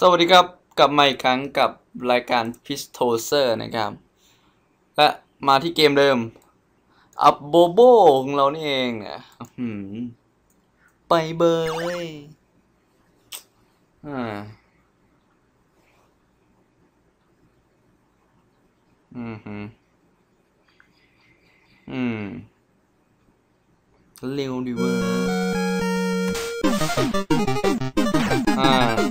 สวัสดีครับกลับมาอีกครั้งกับรายการ p i s t o s e r นะครับ และมาที่เกมเดิม อับโบโบของเรานี่เองอะไปเบยอ่าอืมอืมเร็วดีเวอร์อ่า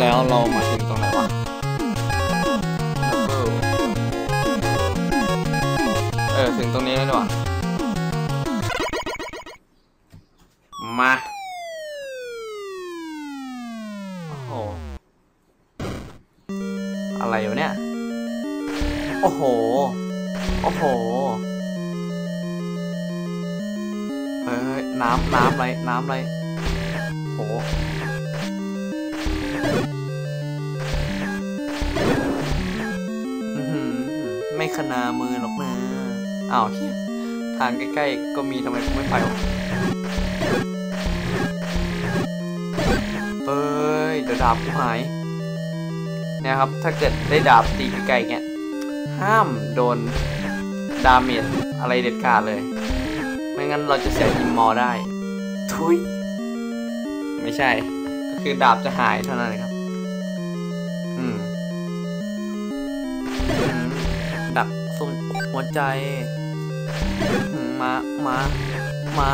แล้วเรามาถึงตรงไหนวะเออถึงตรงนี้แล้วดีกว่ามาโอ้โหอะไรอยู่เนี่ย โอ้โห โอ้โหเฮ้ยน้ำน้ำอะไรน้ำอะไร นามือหรอกนะอ้าวเฮียทางใกล้ๆก็มีทำไมกูไม่ไปวะเอ้ยเดี๋ยวดาบกูหายนี่ยครับถ้าเกิดได้ดาบตีไกลๆเงี้ยห้ามโดนดาเมจอะไรเด็ดขาดเลย ไม่งั้นเราจะเสียอิมมอได้ ทุย ไม่ใช่ ก็คือดาบจะหายเท่านั้นครับ สุนหัวใจมามามา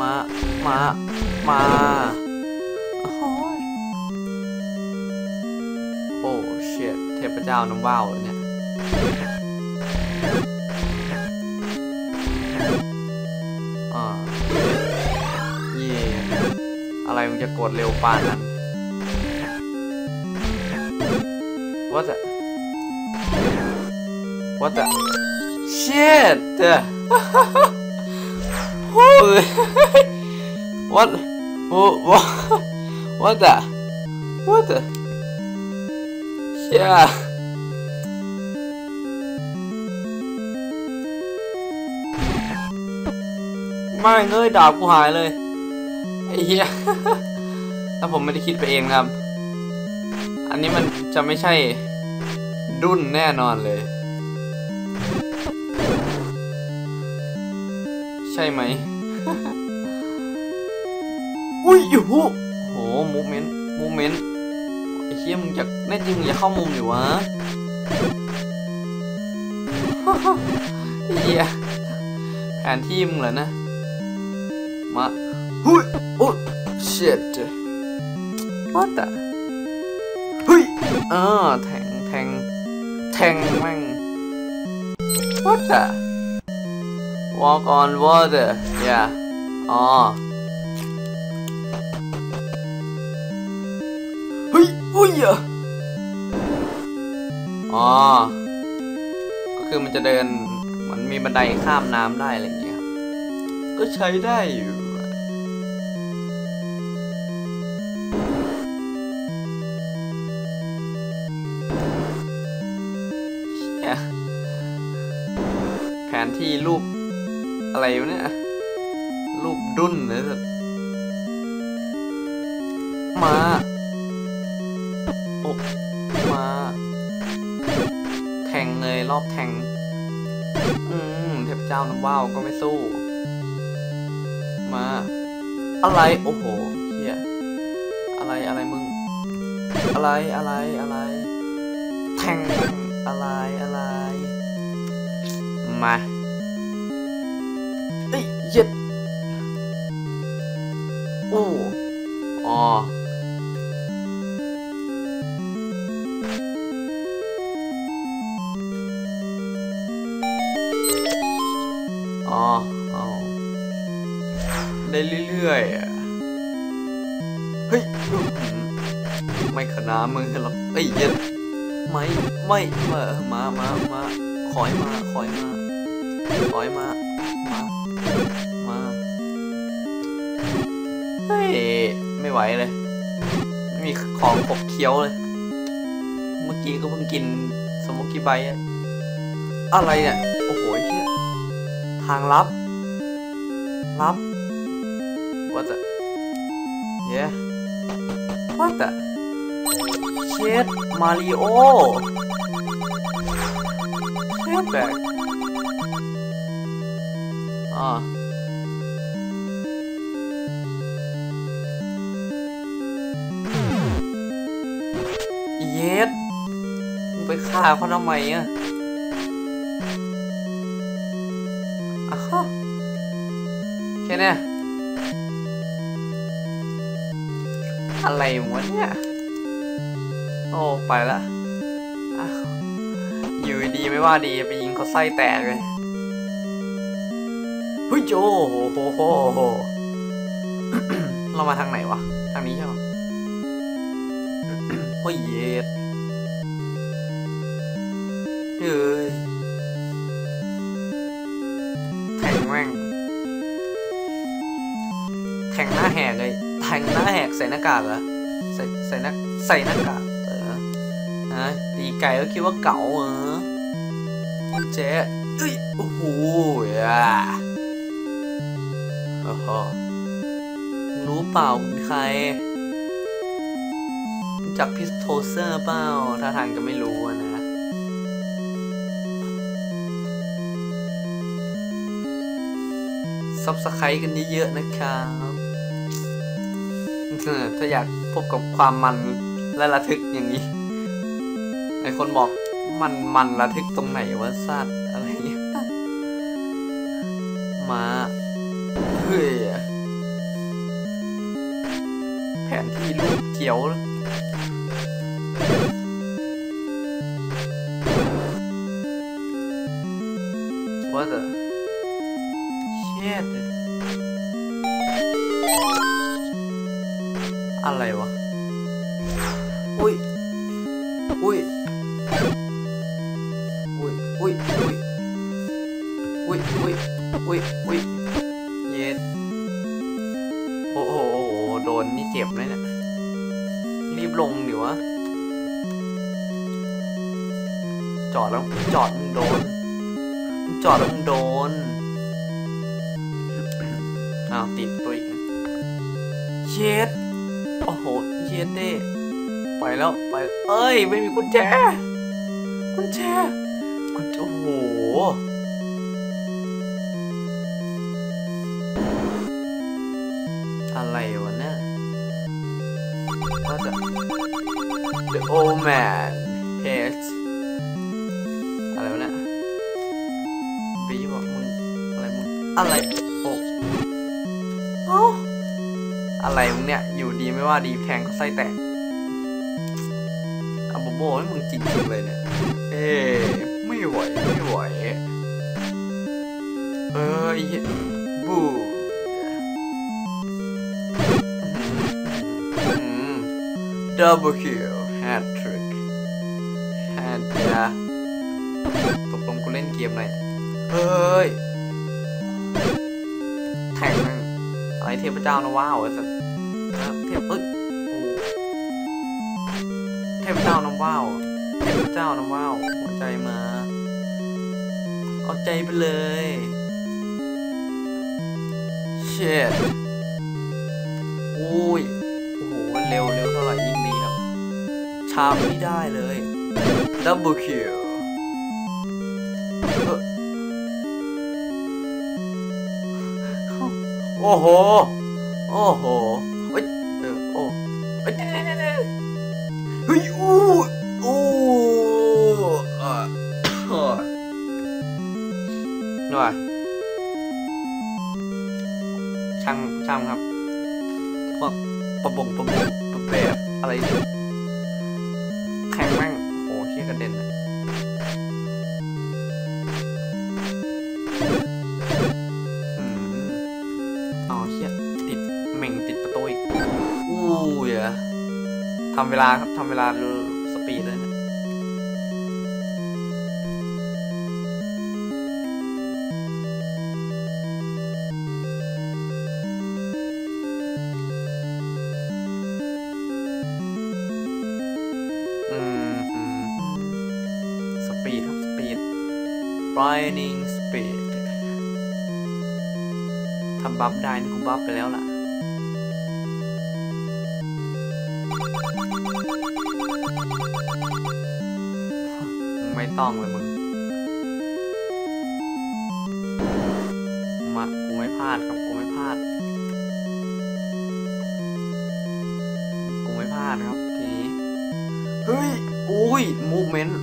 มามามาโอ้โหโอ้เชิดเทพเจ้าน้ำว่าวเนี่ยอ่าเย่อะไรมึงจะกดเร็วปานนั้น What the What the Shit Holy What What What the What the เชี่ยไม่เงยดาบกูหายเลยไอ้เหี้ยถ้าผมไม่ได้คิดไปเองครับ อันนี้มันจะไม่ใช่ดุนแน่นอนเลย ใช่ไหม อุ้ยโอ้โหโหมูเมนต์มูเมนต์ไอ้เชี่ยมึงอยากแน่จริงมึงอย่าเข้ามุมอยู่วะไอ้เหี้ยแผนที่มึงเหรอนะ มาหุ้ยโอ้ shit what the เฮ้ยอ่าแทงแทงแทงแม่ง what the walk on water yeah อ๋อเฮ้ยอุ้ยอะอ๋อ ก็คือมันจะเดินเหมันมีบันไดข้ามน้ำได้อะไรอย่างเงี้ย ก็ใช้ได้อยู่ อะไรวะเนี่ย รูปดุนเลยสัสมาโอ้มา แทงเลยรอบแทง อืม เทพเจ้าน้ำว่าวก็ไม่สู้ มา อะไร โอ้โหเฮียอะไรอะไรมึง อะไรอะไรอะไร แทงอะไรอะไร มา ไม่ไม่มามามามาขอยมาขอยมาขอยมามามาเฮ้ยไม่ไหวเลยไม่มีของขบเคี้ยวเลย เมื่อกี้ก็เพิ่งกินสมกกี้ไบอะอะไรเนี่ยโอ้โหเชี่ยทางลับลับ what the yeah what the เชดมาริโอ feedback. Ah. Yes. ไปฆ่าเขาทำไมอะอ้าวแค่นี้อะไรวะเนี่ย โอ้ ไปละ อยู่ดีไม่ว่าดีไปยิงเขาไส้แตกเลยเฮ้ยโจโหโหโหโหเรามาทางไหนวะ ทางนี้ใช่ไหมโอ้ยเย็ดเฮ้ยแทงแม่งแทงหน้าแหกเลยแทงหน้าแหกใส่หน้ากากเหรอใส่ใส่หน้าใส่หน้ากากเออฮะตีไก่ก็คิดว่าเก๋าเห เจ๊เอ้ย โอ้โหอะโอ้โหมึงรู้เปล่าคุณใครจักพิสโทเซอร์เปล่าถ้าทางจะไม่รู้นะ ซับสไครต์กันเยอะๆนะครับเออถ้าอยากพบกับความมันและระทึกอย่างนี้ไอคนบอก มันมันระทึกตรงไหนวะสัตว์อะไรเงี้ยมาเฮ้ยแผนที่รูปเขียว What the shit อะไรวะ อุ้ย อุ้ย อุ้ยอุ้ยอุ้ยอุ้ยอุ้ยอุ้ยเย็ดโอ้โหโดนนี่เจ็บเลยเนี่ยรีบลงดิวะจอดแล้วจอดมึงโดน จอดแล้วมึงโดนอ้าวติดตัวอีกเย็ดโอ้โหเย็ดเด้ไปแล้วไปเอ้ยไม่มีกุญแจกุญแจกุญแจ โอ้โห อะไรวะเนี่ยก็จะ The old man hates อะไรวะเนี่ยบีบอกมึง อะไรมึง อะไรโอ้เอ้อะไรมึงเนี่ย อยู่ดีไม่ว่าดีแทงเขาไส้แตกอะโบโบให้มึงจริงๆเลยเนี่ย เอ้ ไม่ไหวไม่ไหวเอ้ยบูดับเบิลคิวแฮตทริกแฮตยาตกลงกูเล่นเกมอะไรเนี่ยเฮ้ยแทงแม่งอะไรเทพเจ้านะว้าวไอ้สัสเทพเอ้ยเทพเจ้าน้ำว้าว เทพเจ้าน้ำว้าว หัวใจมา อาใจไปเลยเชดโอ้ยโอ้โหเร็วเร็วเท่าไหร่ยิ่งดีครับ ชามไม่ได้เลยดับเบิลคิวโอ้โห โอ้โหางช่างครับพวกประบงประบงประแบบอะไรแข่งแม่งโหเชี่ยกระเด็นอะอืมอ๋อเชี่ยติดเม่งติดประตูอีกอู้ยอะทำเวลาครับทำเวลาดูสปี Lightning Speed ทำบัฟได้นี่กูบัฟไปแล้วล่ะไม่ต้องเลยมึง มา กูไม่พลาดครับ กูไม่พลาด กูไม่พลาดครับ ทีนี้ เฮ้ย อุ้ยมูเมนต์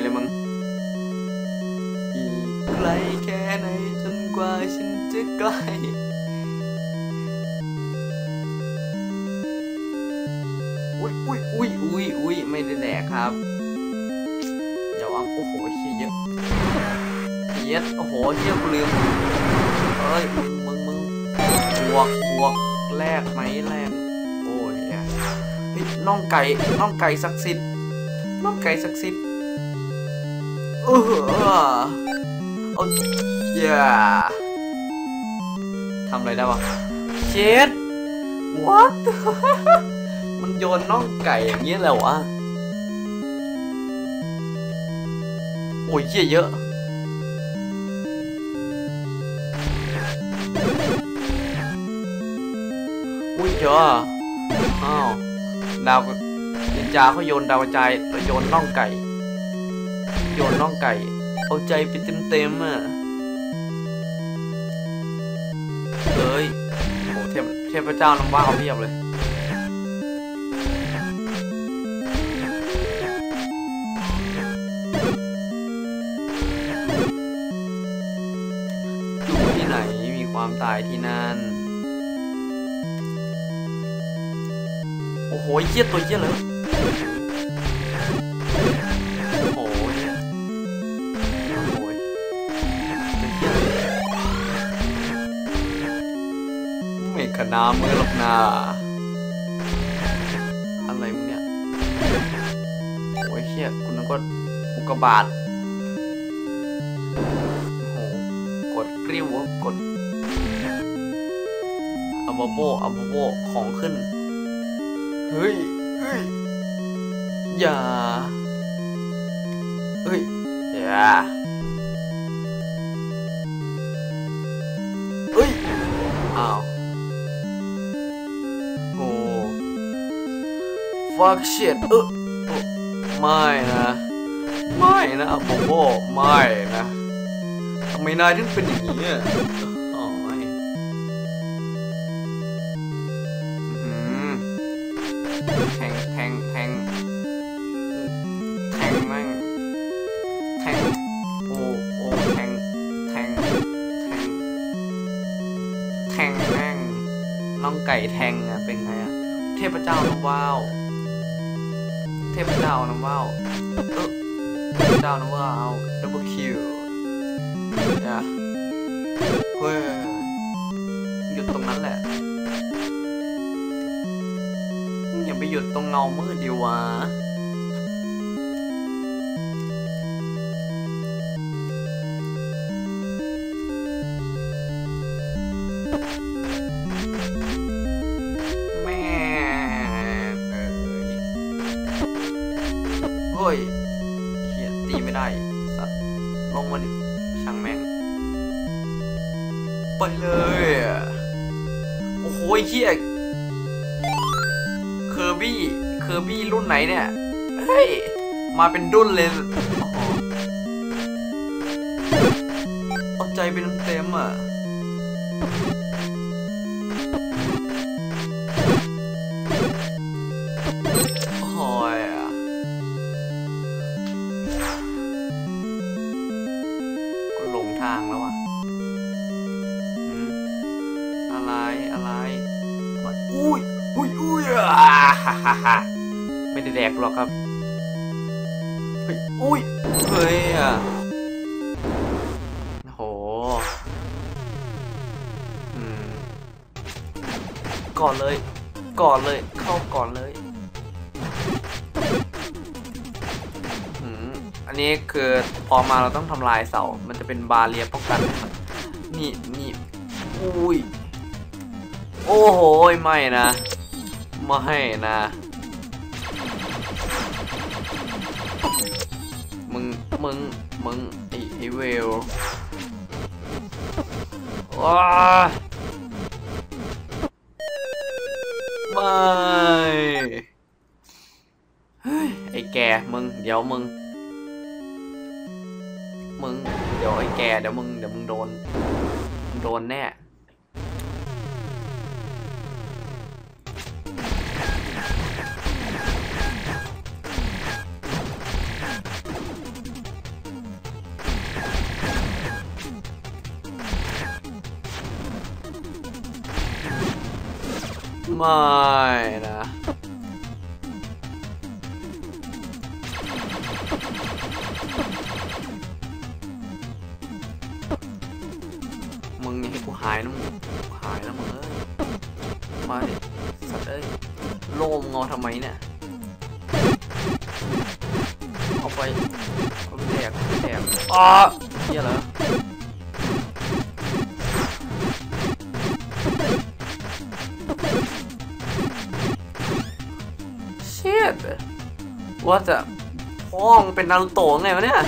เลยมึงอีกไกลแค่ไหนจนกว่าฉันจะไกลอุ้ยอุ้ยอุ้ยอุ้ยอุ้ยไม่ได้แดกครับ เดี๋ยวเอาโอ้โหเฮียเยอะเฮโอ้โหเฮียกูลืมเอ้ยมึงมึงมึงบวกบวกแลกไหมแลกโอ้ยเหี้ยเฮ้ยน่องไก่น่องไก่ศักดิ์สิทธิ์น่องไก่ศักดิ์สิทธิ์ เออเอาเย้ทำอะไรได้วะเช็ด what มันโยนน่องไก่อย่างเงี้ยเลยววะ โอ้ยเยเยอะอุ้ยเจออ้าวดาวนินจาเขาโยนดาวกระจายโยนน่องไก่ โยนน่องไก่ เอาใจไปเต็มๆอะเอ้ยโอ้เทพเทพเจ้าน้ำว่าเอาเพียบเลยอยู่ที่ไหนมีความตายที่นั่น โอ้โหเหี้ยตัวเหี้ยเลย ไม่ขนามือหรอกนาอะไรมึงเนี่ยโอ้ยเหี้ยคุณนึกว่าอุกกาบาตโอ้โหกดกริ้วกดอัมโบอัมโบของขึ้น เฮ้ยเฮ้ยอย่าเฮ้ยอย่า fuck shit เออเออไม่นะ ไม่นะอัมโบไม่นะทำไมนายถึงเป็นอย่างนี้อะอ๋อยอื้อหือแทงแทงแทงแทงแม่งแทงโอ้โอ้แทงแทงแทงแทงแม่งน้องไก่แทงอะเป็นไงอะเทพเจ้าน้ำว้าว ทพเจ้าน้ำว่าวเออเทพเจ้าน้ำว่าวดับเบิลคิวนะเฮ้ยหยุดตรงนั้นแหละ อย่าไปหยุดตรงเงามืดดีวะ อ้โอ้เฮียเคอร์บี้เคอร์บี้รุ่นไหนเนี่ย เฮ้ย มาเป็นดุนเลยเอาใจเป็นเต็มอะ ครับเฮ้ยอุ้ยเฮ้ยอะโหอืมก่อนเลย ก่อนเลย เข้าก่อนเลยอืมอันนี้คือพอมาเราต้องทำลายเสา มันจะเป็นบาเรียป้องกันหนนี่นี่อุ้ย โอ้โห ไม่นะ ไม่นะ มึงมึง มึงไอไอเวลว้าไม่เฮ้แกมึง เดี๋ยวมึง มึง เดี๋ยวไอ้แกเดี๋ยวมึง เดี๋ยวมึงโดน โดนแน่ ไม่นะ มึงอย่าให้กูหายนะมึงกูหายแล้วมึงเอ้ย มาดิสัตว์เอ้ย โลมงอทำไมเนี่ย เอาไปเอาไปแดกเอาแดกอ๋อเหี้ยเหรอ ว่าจะพ้องเป็นนารูโตะไงวะเนี่ย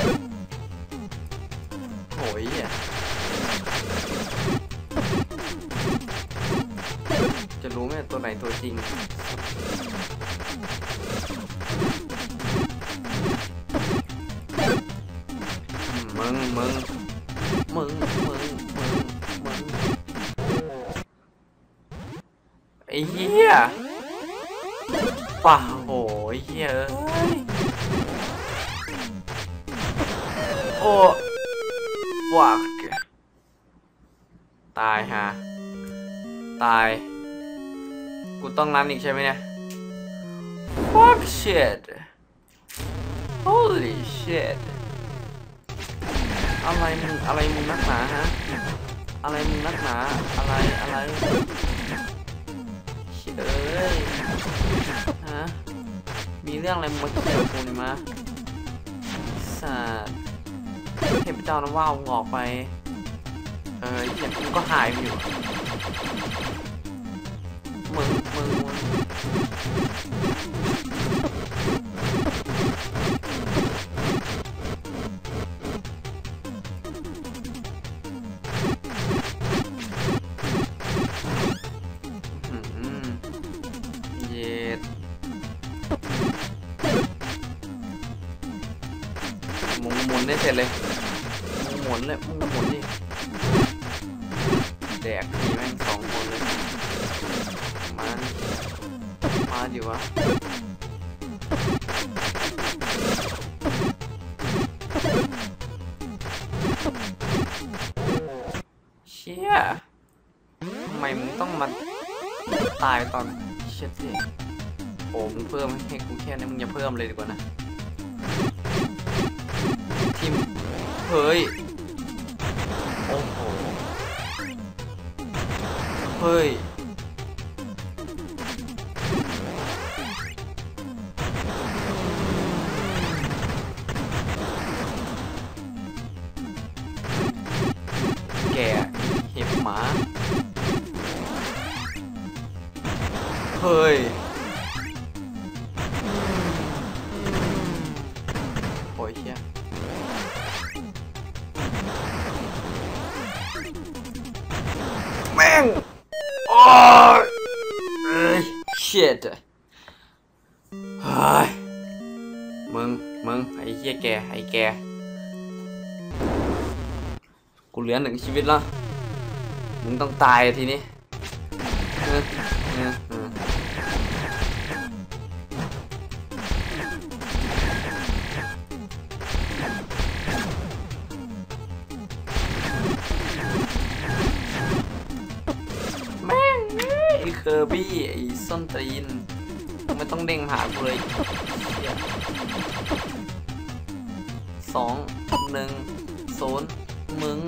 โหยเหี้ยจะรู้ไหมตัวไหนตัวจริงมึงมึงมึงมึงมึงมึงไอ้เหี้ยป่าโหยเหี้ย ฟักตายฮะ ตาย กูต้องนั้นอีกใช่ไหมเนี่ย fuck shit holy shit อะไรมึงอะไรมึงนักหนาฮะ อะไรมึงนักหนา อะไรอะไรเอ้ยฮะ มีเรื่องอะไรมาเกี่ยวกูนี่มาสัตว์ เทพเจ้าน้ำว่าวงออกไป เออเหี้ยมึงก็หายไปอยู่มึงมึงมึงอืมเย็ดหมุนหมุนได้เสร็จเลย นเลยมึงหมุนดิแดกทีแม่งสองคนเลยมามาดิวะเชี่ยทำไมมึงต้องมาตายตอนเช็ดสิโอ้มึงเพิ่มให้กูแค่นี้มึงอย่าเพิ่มเลยดีกว่านะทีมเฮ้ย เฮ้ย เฮ้ยมึง มึง ไอ้เหี้ยแก ไอ้แก กูเหลือหนึ่งชีวิตแล้ว มึงต้องตายทีนี้แม่งไอ้เคอร์บี้ ไอ้ส้นตีน ไม่ต้องเด้งหากูเลยสองหนึ่งศูนย์มึง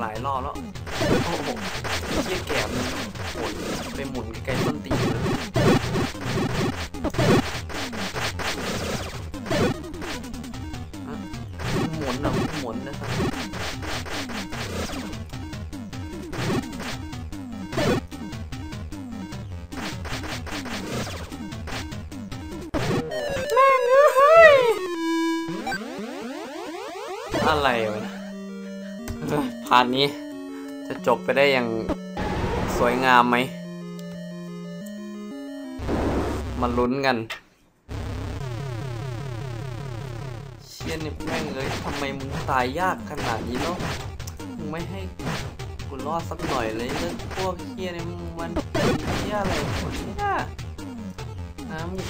หลายรอบแล้ว โอ้โหเชี่ยแก่มึงโหยไปหมุนไกลๆต้นตีนเลยอะหมุนนะหมุนนะครับแม่งเอ้ยอะไรวะ พาร์ทนี้จะจบไปได้อย่างสวยงามไหม มาลุ้นกัน เชี่ยนี่แม่งเลยทำไมมึงตายยากขนาดนี้เนาะ มึงไม่ให้กูรอดสักหน่อยเลยเรื่องพวกเชี่ยนี่มันเชี่ยอะไรคนนี้นะนะมึง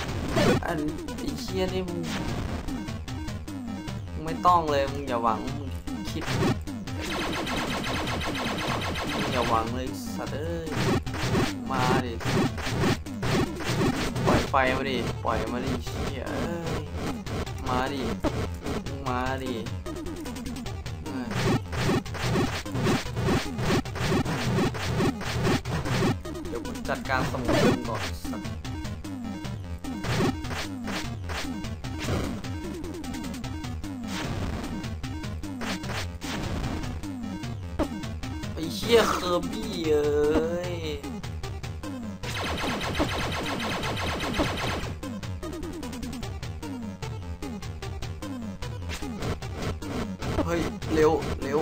อันไอเชี่ยนี่มึงไม่ต้องเลยมึงอย่าหวังมึงคิด อย่าหวังเลยสัตว์เอ้ย มาดิ ปล่อยไฟมาดิ ปล่อยมาดิเชี่ยเอ้ย มาดิ มาดิเดี๋ยวผมจัดการสมุนมึงก่อนสัตว์ ไอ้เชี่ยเคอร์บี้เอ้ยเฮ้ย เร็ว เร็ว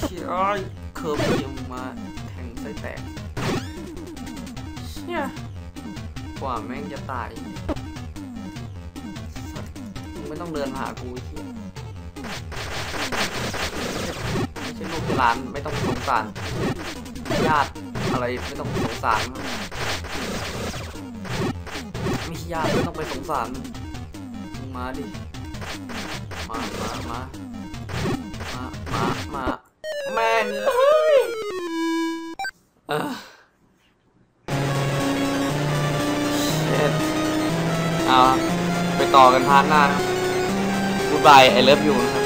เชี่ยเอ้ยเคอร์บี้มึงมาแทงไส้แตกเชี่ยกว่าแม่งจะตายสัตว์มึงไม่ต้องเดินมาหากูไอ้เชี่ย ไม่ใช่ลูกที่ร้านไม่ต้องสงสารญาติอะไรไม่ต้องสงสารไม่ใช่ญาติไม่ต้องไปสงสารมึงมาดิมามามามามามาแม่งเอ้ยเออเช็ดเอาไปต่อกันพาร์ทหน้าครับ Goodbye I love you นะครับ